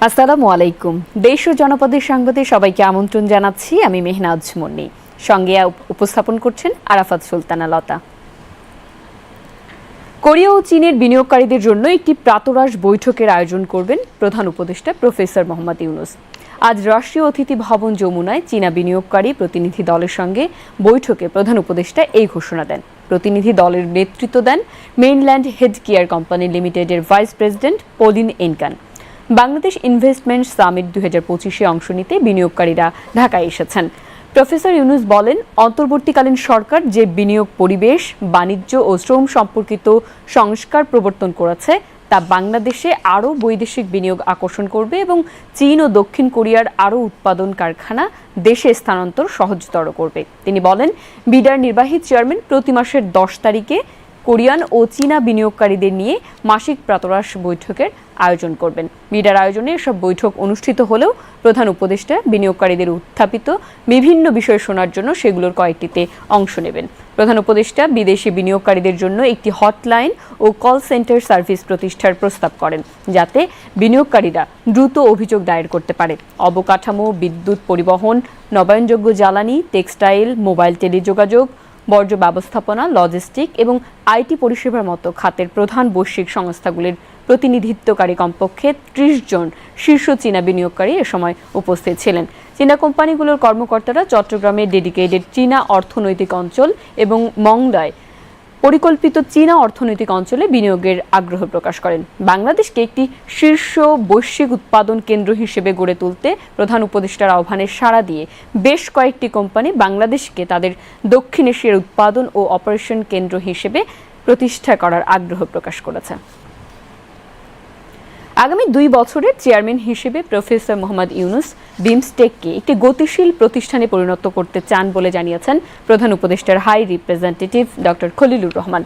আসসালামু আলাইকুম। দেশ ও জনপদের সংবাদে সবাইকে আমন্ত্রণ জানাচ্ছি আমি মেহনাজ মুন্নি সঙ্গে উপ- উপস্থাপন করছেন আরাফাত সুলতানা লতা। কোরিয়া ও চীনের বিনিয়োগকারীদের জন্য একটি প্রাতরাশ বৈঠকের আয়োজন করবেন প্রধান উপদেষ্টা প্রফেসর মোহাম্মদ ইউনুস। আজ রাষ্ট্রীয় অতিথি ভবন যমুনায় চীনা বিনিয়োগকারী প্রতিনিধি দলের সঙ্গে বৈঠকে প্রধান উপদেষ্টা এই ঘোষণা দেন। প্রতিনিধি দলের নেতৃত্ব দেন মেইনল্যান্ড হেড কেয়ার কোম্পানি লিমিটেডের ভাইস প্রেসিডেন্ট পলিন এনকান। বাংলাদেশ ইনভেস্টমেন্ট সামিট দুই হাজার পঁচিশে অংশ নিতে বিনিয়োগকারীরা ঢাকায় এসেছেন। প্রফেসর ইউনুস বলেন, অন্তর্বর্তীকালীন সরকার যে বিনিয়োগ পরিবেশ, বাণিজ্য ও শ্রম সম্পর্কিত সংস্কার প্রবর্তন করেছে, তা বাংলাদেশে আরও বৈদেশিক বিনিয়োগ আকর্ষণ করবে এবং চীন ও দক্ষিণ কোরিয়ার আরও উৎপাদন কারখানা দেশে স্থানান্তর সহজতর করবে। তিনি বলেন, বিডার নির্বাহী চেয়ারম্যান প্রতি মাসের দশ তারিখে কোরিয়ান ও চীনা বিনিয়োগকারীদের নিয়ে মাসিক প্রাতরাশ বৈঠকের আয়োজন করবেন। মিডার আয়োজনে এসব বৈঠক অনুষ্ঠিত হলেও প্রধান উপদেষ্টা, বিনিয়োগকারীদের উত্থাপিত বিভিন্ন বিষয় শোনার জন্য সেগুলোর কয়েকটিতে অংশ নেবেন। প্রধান উপদেষ্টা বিদেশি বিনিয়োগকারীদের জন্য একটি হটলাইন ও কল সেন্টার সার্ভিস প্রতিষ্ঠার প্রস্তাব করেন, যাতে বিনিয়োগকারীরা দ্রুত অভিযোগ দায়ের করতে পারে। অবকাঠামো, বিদ্যুৎ পরিবহন, নবায়নযোগ্য জ্বালানি, টেক্সটাইল, মোবাইল টেলিযোগাযোগ, বর্জ্য ব্যবস্থাপনা, লজিস্টিক এবং আইটি পরিষেবার মতো খাতের প্রধান বৈশ্বিক সংস্থাগুলির প্রতিনিধিত্বকারী কমপক্ষে ত্রিশ জন শীর্ষ চীনা বিনিয়োগকারী এ সময় উপস্থিত ছিলেন। চীনা কোম্পানিগুলোর কর্মকর্তারা চট্টগ্রামে ডেডিকেটেড চীনা অর্থনৈতিক অঞ্চল এবং মংডায় পরিকল্পিত চীনা অর্থনৈতিক অঞ্চলে বিনিয়োগের আগ্রহ প্রকাশ করেন। বাংলাদেশকে একটি শীর্ষ বৈশ্বিক উৎপাদন কেন্দ্র হিসেবে গড়ে তুলতে প্রধান উপদেষ্টার আহ্বানে সাড়া দিয়ে বেশ কয়েকটি কোম্পানি বাংলাদেশকে তাদের দক্ষিণ এশিয়ার উৎপাদন ও অপারেশন কেন্দ্র হিসেবে প্রতিষ্ঠা করার আগ্রহ প্রকাশ করেছে। আগামী দুই বছরের চেয়ারম্যান হিসেবে প্রফেসর মোহাম্মদ ইউনুস বিমস্টেককে একটি গতিশীল প্রতিষ্ঠানে পরিণত করতে চান বলে জানিয়েছেন প্রধান উপদেষ্টার high representative doctor Khalilur Rahman.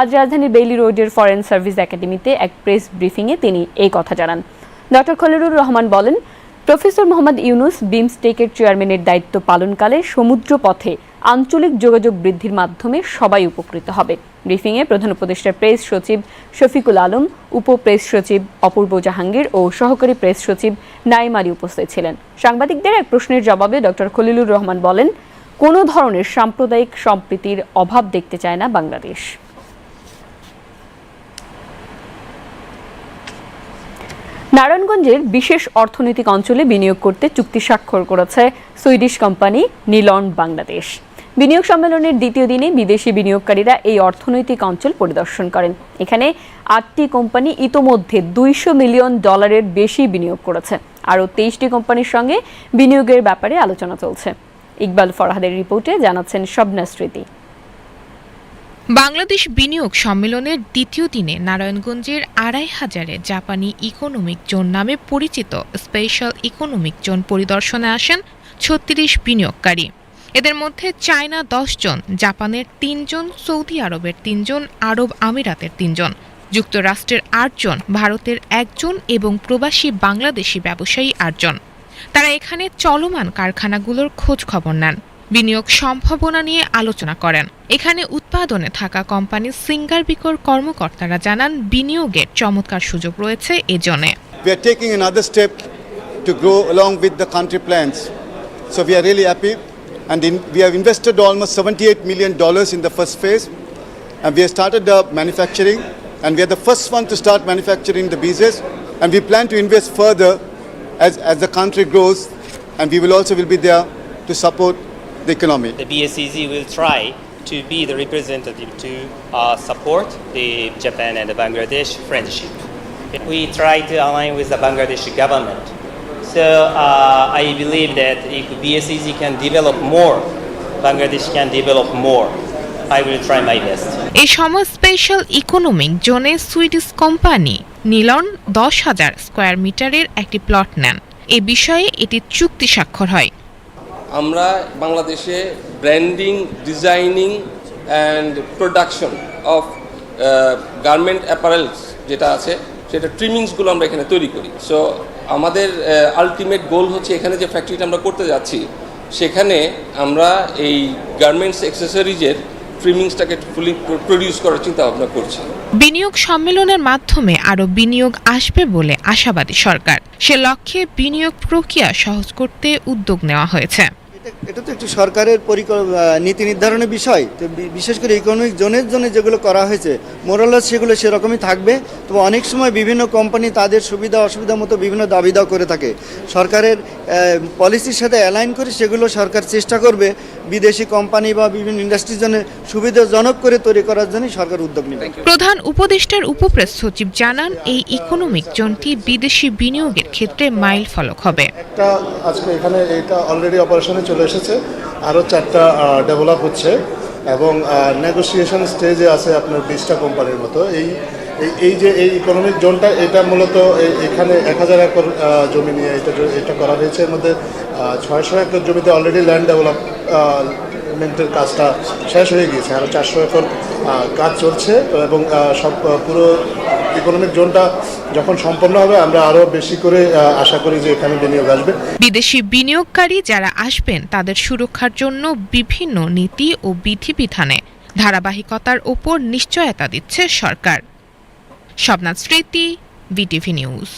আজ রাজধানীর বেইলি রোডের ফরেন সার্ভিস একাডেমিতে এক প্রেস ব্রিফিংয়ে তিনি এই কথা জানান। ডক্টর খলিলুর রহমান বলেন, প্রফেসর মোহাম্মদ ইউনুস বিমস্টেকের চেয়ারম্যানের দায়িত্ব পালনকালে সমুদ্র পথে আঞ্চলিক যোগাযোগ বৃদ্ধির মাধ্যমে সবাই উপকৃত হবে। ব্রিফিংয়ে প্রধান উপদেষ্টার প্রেস সচিব শফিকুল আলম, উপ প্রেস সচিব অপূর্ব জাহাঙ্গীর ও সহকারী প্রেস সচিব নাইম আলী উপস্থিত ছিলেন। সাংবাদিকদের এক প্রশ্নের জবাবে ডক্টর খলিলুর রহমান বলেন, কোনো ধরনের সাম্প্রদায়িক সম্প্রীতির অভাব দেখতে চায় না বাংলাদেশ। নারায়ণগঞ্জের বিশেষ অর্থনৈতিক অঞ্চলে বিনিয়োগ করতে চুক্তি স্বাক্ষর করেছে সুইডিশ কোম্পানি নিলন বাংলাদেশ। বিনিয়োগ সম্মেলনের দ্বিতীয় দিনে বিদেশি বিনিয়োগকারীরা এই অর্থনৈতিক অঞ্চল পরিদর্শন করেন। এখানে আটটি কোম্পানি ইতোমধ্যে দুইশো মিলিয়ন ডলারের বেশি বিনিয়োগ করেছে। আরও তেইশটি কোম্পানির সঙ্গে বিনিয়োগের ব্যাপারে আলোচনা চলছে। ইকবাল ফরহাদের রিপোর্টে জানাচ্ছেন শবনা স্মৃতি। বাংলাদেশ বিনিয়োগ সম্মেলনের দ্বিতীয় দিনে নারায়ণগঞ্জের আড়াই হাজারে জাপানি ইকোনমিক জোন নামে পরিচিত স্পেশাল ইকোনমিক জোন পরিদর্শনে আসেন ছত্রিশ বিনিয়োগকারী। এদের মধ্যে চায়না জন, জাপানের তিনজন সৌদি আরবের তিনজন আরব আমিরাতের তিনজন যুক্তরাষ্ট্রের আটজন ভারতের একজন এবং প্রবাসী বাংলাদেশি ব্যবসায়ী আটজন তারা এখানে চলমান কারখানাগুলোর খোঁজ খবর নেন, বিনিয়োগ সম্ভাবনা নিয়ে আলোচনা করেন। এখানে উৎপাদনে থাকা কোম্পানির সিঙ্গার বিকর কর্মকর্তারা জানান, বিনিয়োগের চমৎকার সুযোগ রয়েছে এজনে We are taking another step to grow along with. And in, we have invested almost $78 million in the first phase. And we have started the manufacturing. And we are the first one to start manufacturing the visas. And we plan to invest further as, as the country grows. And we will also will be there to support the economy. the BSEZ will try to be the representative to uh, support the Japan and the Bangladesh friendship. We try to align with the Bangladeshi government. So uh, I believe that if BSEZ can develop more, Bangladesh can develop more. I will try my best. এই সময় special economic জোনে Swedish company নিলন দশ হাজার square মিটারের একটি plot নেন এ বিষয়ে এটি চুক্তি স্বাক্ষর হয় আমরা বাংলাদেশে branding designing and production of garment apparels যেটা আছে সেটা ট্রিমিংসগুলো আমরা এখানে তৈরি করি সো আমাদের আলটিমেট গোল হচ্ছে এখানে যে ফ্যাক্টরিটা আমরা করতে যাচ্ছি, সেখানে আমরা এই গার্মেন্টস অ্যাক্সেসরিজের ট্রিমিংসটাকে ফুলি প্রডিউস করার চিন্তা ভাবনা করছি। বিনিয়োগ সম্মেলনের মাধ্যমে আরও বিনিয়োগ আসবে বলে আশাবাদী সরকার। সে লক্ষ্যে বিনিয়োগ প্রক্রিয়া সহজ করতে উদ্যোগ নেওয়া হয়েছে। এটা- তো একটু সরকারের নীতি নির্ধারণের বিষয়। তো বিশেষ করে ইকোনমিক জোনের জন্য যেগুলো করা হয়েছে মোরালাস সেগুলো সেরকমই থাকবে। তো অনেক সময় বিভিন্ন কোম্পানি তাদের সুবিধা অসুবিধা মতো বিভিন্ন দাবি দাও করে থাকে। সরকারের পলিসির সাথে অ্যালাইন করে সেগুলো সরকার চেষ্টা করবে বিদেশি কোম্পানি বা বিভিন্ন ইন্ডাস্ট্রির জন্য সুবিধাজনক করে তৈরি করার জন্য সরকার উদ্যোগ নেবে। প্রধান উপদেষ্টার উপপ্রেস সচিব জানান এই ইকোনমিক জোনটি বিদেশি বিনিয়োগের ক্ষেত্রে মাইল ফলক হবে। একটা আজকে এখানে এটা অলরেডি অপারেশনে চলে এসেছে। আরও চারটা ডেভেলপ হচ্ছে এবং নেগোসিয়েশন স্টেজে আছে আপনার বিশটা কোম্পানির মতো। এই এই- যে এই ইকোনমিক জোনটা এটা মূলত এখানে এক হাজার একর জমি নিয়ে এটা এটা করা হয়েছে। এর মধ্যে ছয়শো একর জমিতে অলরেডি ল্যান্ড ডেভেলপমেন্টের কাজটা শেষ হয়ে গিয়েছে। আরও চারশো একর কাজ চলছে এবং সব পুরো ইকোনমিক জোনটা যখন সম্পন্ন হবে, আমরা আরও বেশি করে আশা করি যে এখানে বিনিয়োগ আসবে। বিদেশি বিনিয়োগকারী যারা আসবেন, তাদের সুরক্ষার জন্য বিভিন্ন নীতি ও বিধিবিধানে ধারাবাহিকতার ওপর নিশ্চয়তা দিচ্ছে সরকার। Shabnath Smriti, BTV news.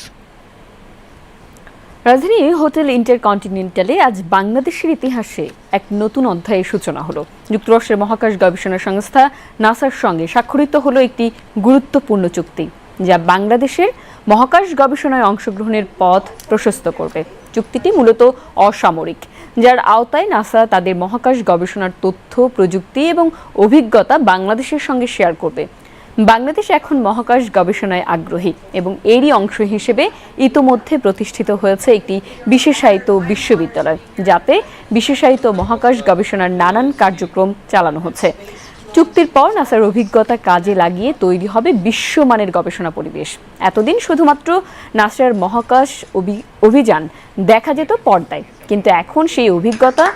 রাজধানী হোটেল ইন্টারকন্টিনেন্টালে আজ বাংলাদেশের ইতিহাসে এক নতুন অধ্যায়ের সূচনা হলো। যুক্তরাষ্ট্রের মহাকাশ গবেষণা সংস্থা নাসার সঙ্গে স্বাক্ষরিত হলো একটি গুরুত্বপূর্ণ চুক্তি, যা বাংলাদেশের মহাকাশ গবেষণায় অংশগ্রহণের পথ প্রশস্ত করবে। চুক্তিটি মূলত অসামরিক, যার আওতায় নাসা তাদের মহাকাশ গবেষণার তথ্য, প্রযুক্তি এবং অভিজ্ঞতা বাংলাদেশের সঙ্গে শেয়ার করবে। বাংলাদেশ এখন মহাকাশ গবেষণায় আগ্রহী এবং এরই অংশ হিসেবে ইতোমধ্যে প্রতিষ্ঠিত হয়েছে একটি বিশেষায়িত বিশ্ববিদ্যালয়, যাতে বিশেষায়িত মহাকাশ গবেষণার নানান কার্যক্রম চালানো হচ্ছে। চুক্তির পর নাসার অভিজ্ঞতা কাজে লাগিয়ে তৈরি হবে বিশ্বমানের গবেষণা পরিবেশ। এতদিন শুধুমাত্র নাসার মহাকাশ অভি- অভিযান, দেখা যেত পর্দায়। কিন্তু এখন সেই অভিজ্ঞতা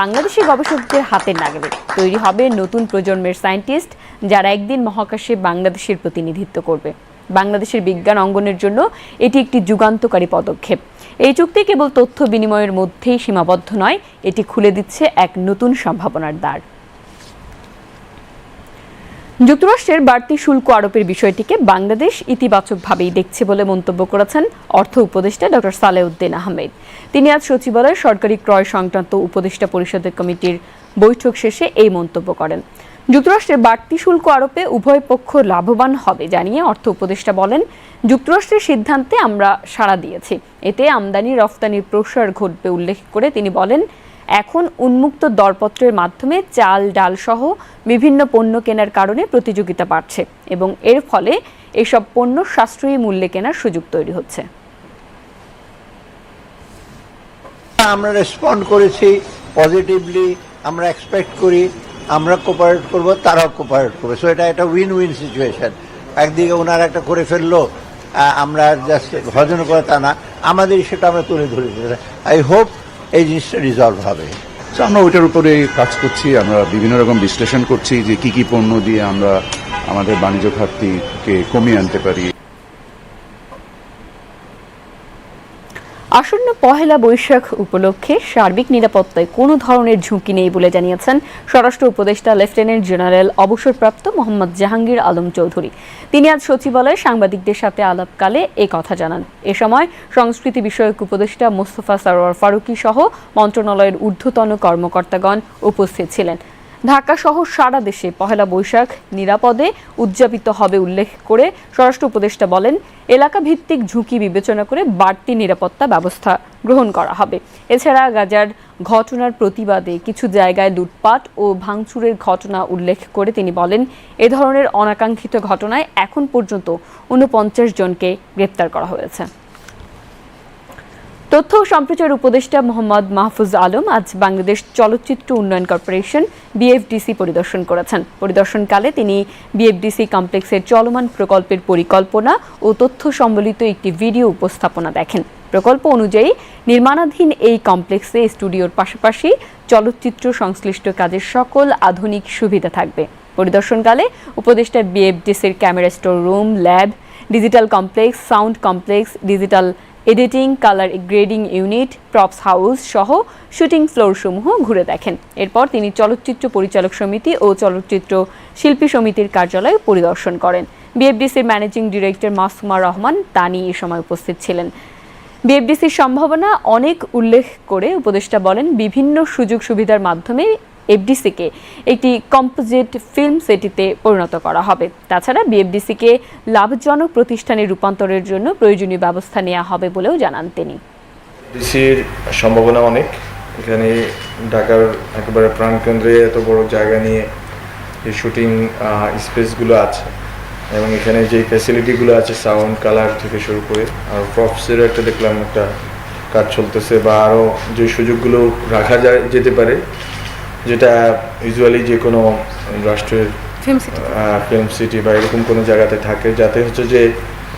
বাংলাদেশি গবেষকদের হাতে নাগালে। তৈরি হবে নতুন প্রজন্মের সায়েন্টিস্ট যারা একদিন মহাকাশে বাংলাদেশের প্রতিনিধিত্ব করবে। বাংলাদেশের বিজ্ঞান অঙ্গনের জন্য এটি একটি যুগান্তকারী পদক্ষেপ। এই চুক্তি কেবল তথ্য বিনিময়ের মধ্যেই সীমাবদ্ধ নয়, এটি খুলে দিচ্ছে এক নতুন সম্ভাবনার দ্বার। যুক্তরাষ্ট্রের বাড়তি শুল্ক আরোপের বিষয়টিকে বাংলাদেশ ইতিবাচকভাবেই দেখছে বলে মন্তব্য করেছেন অর্থ উপদেষ্টা ডক্টর সালেউদ্দিন আহমেদ। তিনি আজ সচিবালয়ে সরকারি ক্রয় সংক্রান্ত উপদেষ্টা পরিষদের কমিটির বৈঠক শেষে এই মন্তব্য করেন। যুক্তরাষ্ট্রের বাড়তি শুল্ক আরোপে উভয় পক্ষ লাভবান হবে জানিয়ে অর্থ উপদেষ্টা বলেন, যুক্তরাষ্ট্রের সিদ্ধান্তে আমরা সাড়া দিয়েছি। এতে আমদানি রফতানির প্রসার ঘটবে উল্লেখ করে তিনি বলেন এখন উন্মুক্ত দরপত্রের মাধ্যমে চাল, ডাল সহ বিভিন্ন পণ্য কেনার কারণে প্রতিযোগিতা বাড়ছে এবং এর ফলে এসব পণ্য সাশ্রয়ী মূল্যে কেনার সুযোগ তৈরি হচ্ছে। আমরা রেসপন্ড করেছি পজিটিভলি আমরা এক্সপেক্ট করি, আমরা কোপারেট করব, তারাও কোপারেট করবে। সো এটা একটা উইন উইন সিচুয়েশন একদিকে ওনারা একটা করে ফেলল আমরা জাস্ট ভজন করে তা না আমাদের সেটা আমরা তুলে ধরে আই হোপ এই জিনিসটা রিজলভ হবে। তো আমরা ওইটার উপরে কাজ করছি, আমরা বিভিন্ন রকম বিশ্লেষণ করছি যে কি কি পণ্য দিয়ে আমরা আমাদের বাণিজ্য ঘাটতিকে কমিয়ে আনতে পারি। আসন্ন পহেলা বৈশাখ উপলক্ষে সার্বিক নিরাপত্তায় কোনো ধরনের ঝুঁকি নেই বলে জানিয়েছেন স্বরাষ্ট্র উপদেষ্টা লেফটেন্যান্ট জেনারেল অবসরপ্রাপ্ত মোহাম্মদ জাহাঙ্গীর আলম চৌধুরী। তিনি আজ সচিবালয়ে সাংবাদিকদের সাথে আলাপকালে এ কথা জানান। এ সময় সংস্কৃতি বিষয়ক উপদেষ্টা মোস্তফা সারোয়ার ফারুকী সহ মন্ত্রণালয়ের ঊর্ধ্বতন কর্মকর্তাগণ উপস্থিত ছিলেন। ঢাকা সহ সারা দেশে পহেলা বৈশাখ নিরাপদে উদযাপিত হবে উল্লেখ করে স্বরাষ্ট্র উপদেষ্টা বলেন এলাকা ভিত্তিক ঝুঁকি বিবেচনা করে বাড়তি নিরাপত্তা ব্যবস্থা গ্রহণ করা হবে। এছাড়া গাজার ঘটনার প্রতিবাদে কিছু জায়গায় লুটপাট ও ভাঙচুরের ঘটনা উল্লেখ করে তিনি বলেন, এ ধরনের অনাকাঙ্ক্ষিত ঘটনায় এখন পর্যন্ত ঊনপঞ্চাশ জনকে গ্রেপ্তার করা হয়েছে। তথ্য ও সম্প্রচার উপদেষ্টা মোহাম্মদ মাহফুজ আলম আজ বাংলাদেশ চলচ্চিত্র উন্নয়ন কর্পোরেশন বিএফডিসি পরিদর্শন করেছেন। পরিদর্শনকালে তিনি বিএফডিসি কমপ্লেক্সের চলমান প্রকল্পের পরিকল্পনা ও তথ্য সম্বলিত একটি ভিডিও উপস্থাপনা দেখেন। প্রকল্প অনুযায়ী নির্মাণাধীন এই কমপ্লেক্সে স্টুডিওর পাশাপাশি চলচ্চিত্র সংশ্লিষ্ট কাজের সকল আধুনিক সুবিধা থাকবে। পরিদর্শনকালে উপদেষ্টা বিএফডিসির camera store room lab, digital complex, sound complex, digital editing, colour grading unit, props house সহ শুটিং ফ্লোরসমূহ ঘুরে দেখেন। এরপর তিনি চলচ্চিত্র পরিচালক সমিতি ও চলচ্চিত্র শিল্পী সমিতির কার্যালয় পরিদর্শন করেন। বিএফডিসির ম্যানেজিং ডিরেক্টর মাসুমা রহমান তানি এ সময় উপস্থিত ছিলেন। বিএফডিসির সম্ভাবনা অনেক উল্লেখ করে উপদেষ্টা বলেন, বিভিন্ন সুযোগ সুবিধার মাধ্যমে এফডিসিকে একটি কম্পোজিট ফিল্ম সিটিতে পরিণত করা হবে। তাছাড়া বিএফডিসিকে লাভজনক প্রতিষ্ঠানে রূপান্তরের জন্য প্রয়োজনীয় ব্যবস্থা নেওয়া হবে বলেও জানান তিনি। ডিসির সম্ভাবনা অনেক। এখানে ঢাকার একেবারে প্রাণকেন্দ্রে এত বড় জায়গা নিয়ে যে শুটিং স্পেসগুলো আছে এবং এখানে যে ফ্যাসিলিটিগুলো আছে, সাউন্ড, কালার থেকে শুরু করে আর প্রপসেরও একটা দেখলাম একটা কাজ চলতেছে বা আরও যে সুযোগগুলো রাখা যায় যেতে পারে যেটা ইউজুয়ালি যে কোনো রাষ্ট্রের ফিল্ম সিটি বা এরকম কোনো জায়গাতে থাকে যাতে হচ্ছে যে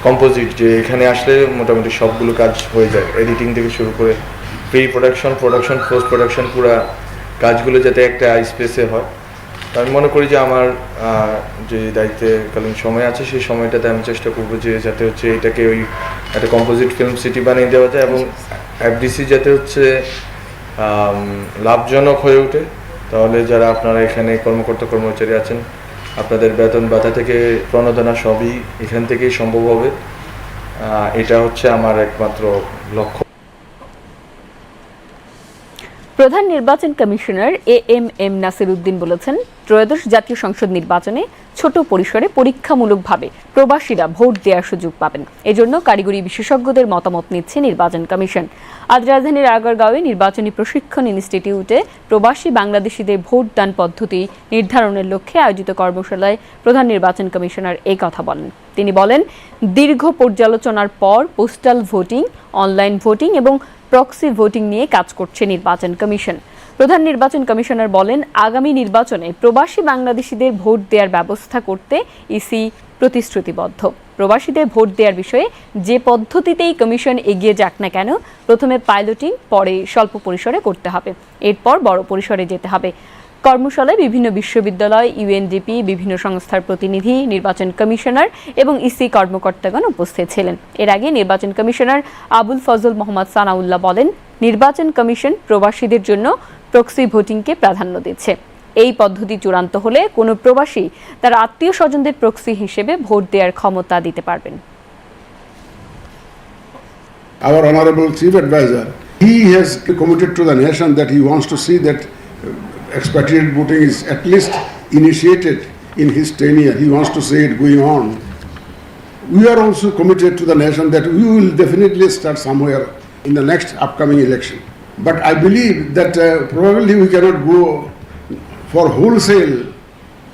কম্পোজিট যে এখানে আসলে মোটামুটি সবগুলো কাজ হয়ে যায় এডিটিং থেকে শুরু করে pre production production post production পুরো কাজগুলো যাতে একটা স্পেসে হয়। তো আমি মনে করি যে আমার যে দায়িত্বে কালীন সময় আছে সেই সময়টাতে আমি চেষ্টা করব যে যাতে হচ্ছে এটাকে ওই একটা কম্পোজিট ফিল্ম সিটি বানিয়ে দেওয়া যায় এবং এফডিসি যাতে হচ্ছে লাভজনক হয়ে ওঠে। তাহলে যারা আপনারা এখানে কর্মকর্তা, কর্মচারী আছেন, আপনাদের বেতন ভাতা থেকে প্রণোদনা সবই এখান থেকেই সম্ভব হবে। এটা হচ্ছে আমার একমাত্র লক্ষ্য। প্রধান নির্বাচন commissioner A M M Nasir Uddin বলেছেন, ত্রয়োদশ জাতীয় সংসদ নির্বাচনে ছোট পরিসরে পরীক্ষামূলকভাবে প্রবাসীরা ভোট দেওয়ার সুযোগ পাবেন। এজন্য কারিগরি বিশেষজ্ঞদের মতামত নিচ্ছে নির্বাচন কমিশন। আজ রাজধানীর আগারগাঁওয়ে নির্বাচনী প্রশিক্ষণ ইনস্টিটিউটে প্রবাসী বাংলাদেশিদের ভোটদান পদ্ধতি নির্ধারণের লক্ষ্যে আয়োজিত কর্মশালায় প্রধান নির্বাচন কমিশনার এই কথা বলেন। তিনি বলেন, দীর্ঘ পর্যালোচনার পর পোস্টাল ভোটিং, অনলাইন ভোটিং এবং প্রক্সি ভোটিং নিয়ে কাজ করছে নির্বাচন কমিশন। প্রধান নির্বাচন কমিশনার বলেন, আগামী নির্বাচনে প্রবাসী বাংলাদেশিদের ভোট দেওয়ার ব্যবস্থা করতে ইসি প্রতিশ্রুতিবদ্ধ। প্রবাসীদের ভোট দেওয়ার বিষয়ে যে পদ্ধতিতেই কমিশন এগিয়ে যাক না কেন, প্রথমে পাইলটিং পরে স্বল্প পরিসরে করতে হবে। এরপর বড় পরিসরে যেতে হবে। কর্মশালায় বিভিন্ন বিশ্ববিদ্যালয় ইউএনডিপি বিভিন্ন সংস্থার প্রতিনিধি নির্বাচন কমিশনার এবং ইসি কর্মকর্তাগণ উপস্থিত ছিলেন। এর আগে নির্বাচন কমিশনার আবুল ফজল মোহাম্মদ সানাউল্লাহ বলেন নির্বাচন কমিশন প্রবাসীদের জন্য প্রক্সি ভোটিংকে প্রাধান্য দিচ্ছে। এই পদ্ধতি চূড়ান্ত হলে কোনো প্রবাসী তার আত্মীয় স্বজনদের প্রক্সি হিসেবে ভোট দেওয়ার ক্ষমতা দিতে পারবেন। Our honorable chief advisor, he has committed to the nation that he wants to see that expatriate voting is at least initiated in his tenure. He wants to see it going on. We are also committed to the nation that we will definitely start somewhere in the next upcoming election. But I believe that uh, probably we cannot go for wholesale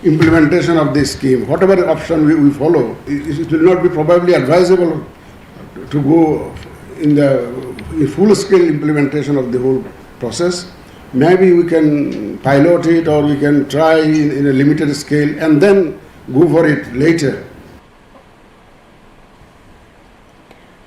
implementation of this scheme. Whatever option we, we follow, it, it will not be probably advisable to go in the full scale implementation of the whole process. Maybe we can pilot it or we can try in, in a limited scale and then go for it later.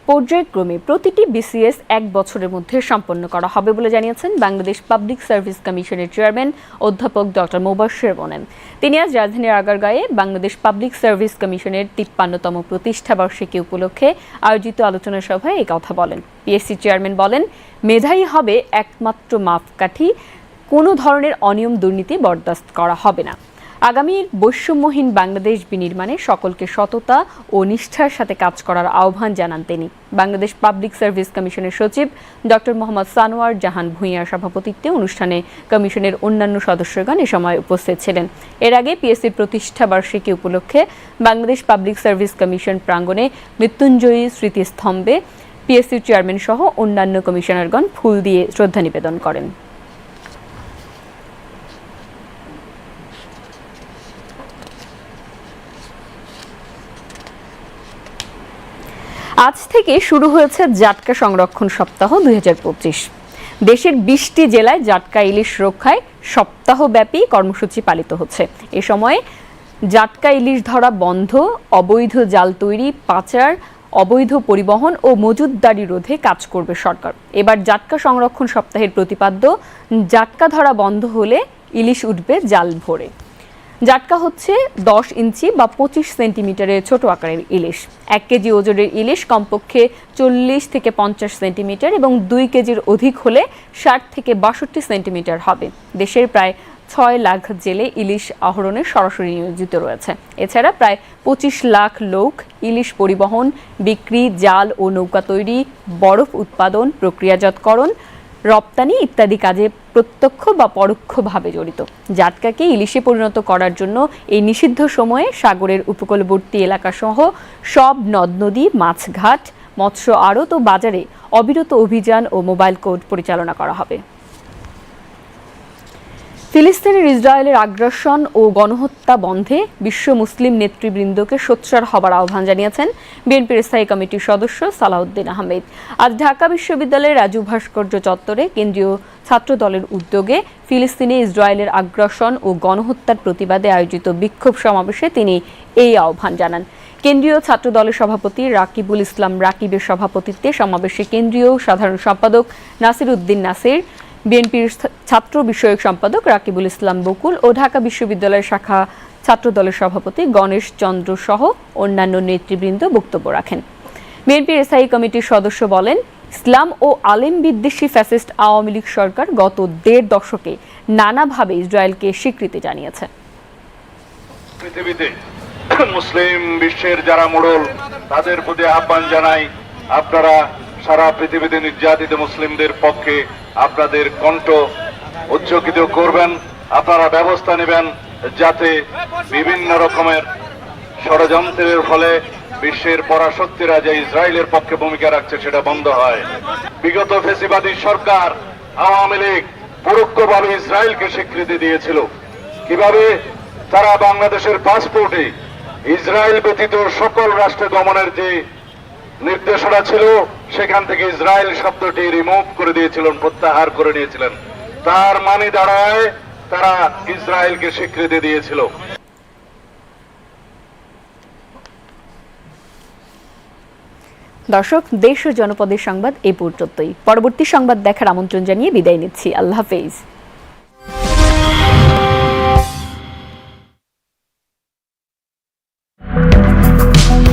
পর্যায়ক্রমে প্রতিটি BCS এক বছরের মধ্যে সম্পন্ন করা হবে বলে জানিয়েছেন বাংলাদেশ পাবলিক সার্ভিস কমিশনের চেয়ারম্যান অধ্যাপক ডক্টর মোবাশ্বের বনেন তিনি আজ রাজধানীর আগারগাঁয়ে বাংলাদেশ পাবলিক সার্ভিস কমিশনের তিপ্পান্নতম প্রতিষ্ঠা বার্ষিকী উপলক্ষে আয়োজিত আলোচনা সভায় এই কথা বলেন। পিএসসি চেয়ারম্যান বলেন, মেধাই হবে একমাত্র মাপকাঠি। কোনো ধরনের অনিয়ম দুর্নীতি বরদাস্ত করা হবে না। আগামীর বৈষম্যহীন বাংলাদেশ বিনির্মাণে সকলকে সততা ও নিষ্ঠার সাথে কাজ করার আহ্বান জানান তিনি। বাংলাদেশ পাবলিক সার্ভিস কমিশনের সচিব ডক্টর মোহাম্মদ সানোয়ার জাহান ভূঁইয়ার সভাপতিত্বে অনুষ্ঠানে কমিশনের অন্যান্য সদস্যগণ এ সময় উপস্থিত ছিলেন। এর আগে পিএসসির প্রতিষ্ঠা বার্ষিকী উপলক্ষে বাংলাদেশ পাবলিক সার্ভিস কমিশন প্রাঙ্গণে মৃত্যুঞ্জয়ী স্মৃতিস্তম্ভে পিএসসির চেয়ারম্যান সহ অন্যান্য কমিশনারগণ ফুল দিয়ে শ্রদ্ধা নিবেদন করেন। আজ থেকে শুরু হয়েছে জাটকা সংরক্ষণ সপ্তাহ দুই হাজার পঁচিশ। দেশের বিশটি জেলায় জাটকা ইলিশ রক্ষায় সপ্তাহব্যাপী কর্মসূচি পালিত হচ্ছে। এ সময় জাটকা ইলিশ ধরা বন্ধ, অবৈধ জাল তৈরি, পাচার, অবৈধ পরিবহন ও মজুদদারি রোধে কাজ করবে সরকার। এবার জাটকা সংরক্ষণ সপ্তাহের প্রতিপাদ্য, জাটকা ধরা বন্ধ হলে ইলিশ উঠবে জাল ভরে। জাটকা হচ্ছে দশ ইঞ্চি বা পঁচিশ সেন্টিমিটারের ছোট আকারের ইলিশ। এক কেজি ওজনের ইলিশ কমপক্ষে চল্লিশ থেকে পঞ্চাশ সেন্টিমিটার এবং দুই কেজির অধিক হলে ষাট থেকে বাষট্টি সেন্টিমিটার হবে। দেশের প্রায় ছয় লাখ জেলে ইলিশ আহরণে সরাসরি নিয়োজিত রয়েছে। এছাড়া প্রায় পঁচিশ লাখ লোক ইলিশ পরিবহন, বিক্রি, জাল ও নৌকা তৈরি, বরফ উৎপাদন, প্রক্রিয়াজাতকরণ, রপ্তানি ইত্যাদি কাজে প্রত্যক্ষ বা পরোক্ষভাবে জড়িত। জাটকাকে ইলিশে পরিণত করার জন্য এই নিষিদ্ধ সময়ে সাগরের উপকূলবর্তী এলাকাসহ সব নদ নদী, মাছঘাট, মৎস্য আড়ত ও বাজারে অবিরত অভিযান ও মোবাইল কোর্ট পরিচালনা করা হবে। ফিলিস্তিনের ইসরায়েলের আগ্রাসন ও গণহত্যা বন্ধে বিশ্ব মুসলিম নেতৃবৃন্দকে সোচ্চার হবার আহ্বান জানিয়েছেন বিএনপির স্থায়ী কমিটির সদস্য সালাউদ্দিন আহমেদ। আজ ঢাকা বিশ্ববিদ্যালয়ের রাজু ভাস্কর্য চত্বরে কেন্দ্রীয় ছাত্র দলের উদ্যোগে ফিলিস্তিনে ইসরায়েলের আগ্রাসন ও গণহত্যার প্রতিবাদে আয়োজিত বিক্ষোভ সমাবেশে তিনি এই আহ্বান জানান। কেন্দ্রীয় ছাত্র দলের সভাপতি রাকিবুল ইসলাম রাকিবের সভাপতিত্বে সমাবেশে কেন্দ্রীয় সাধারণ সম্পাদক নাসির উদ্দিন নাসির বিএনপির ছাত্র বিষয়ক সম্পাদক রাকিবুল ইসলাম বকুল ও ঢাকা বিশ্ববিদ্যালয়ের শাখা ছাত্র দলের সভাপতি গণেশ চন্দ্র সহ অন্যান্য নেতৃবৃন্দ বক্তব্য রাখেন। বিএনপির স্থায়ী কমিটির সদস্য বলেন, ইসলাম ও আলেম বিদ্বেষী ফ্যাসিস্ট আওয়ামী লীগ সরকার গত দেড় দশকে নানাভাবে ইসরায়েলকে স্বীকৃতি জানিয়েছে। মুসলিম বিশ্বের যারা মোড়ল, তাদের প্রতি আহ্বান জানাই, আপনারা সারা পৃথিবীতে নির্যাতিত মুসলিমদের পক্ষে আপনাদের কণ্ঠ উচ্চকিত করবেন, আপনারা ব্যবস্থা নেবেন যাতে বিভিন্ন রকমের ষড়যন্ত্রের ফলে বিশ্বের পরাশক্তিরা যে ইসরায়েলের পক্ষে ভূমিকা রাখছে সেটা বন্ধ হয়। বিগত ফেসিবাদী সরকার আওয়ামী লীগ পরোক্ষভাবে ইসরায়েলকে স্বীকৃতি দিয়েছিল। কীভাবে? তারা বাংলাদেশের পাসপোর্টে ইসরায়েল ব্যতীত সকল রাষ্ট্রে গমনের যে নির্দেশনা ছিল, সেখান থেকে ইসরায়েল শব্দটি রিমুভ করে দিয়েছিলেন, প্রত্যাহার করে নিয়েছিলেন। তার মানে দাঁড়ায়, তারা ইসরায়েলকে স্বীকৃতি দিয়েছিল। দর্শক, দেশ ও জনপদের সংবাদ এ পর্যন্তই। পরবর্তী সংবাদ দেখার আমন্ত্রণ জানিয়ে বিদায় নিচ্ছি। আল্লাহ হাফেজ।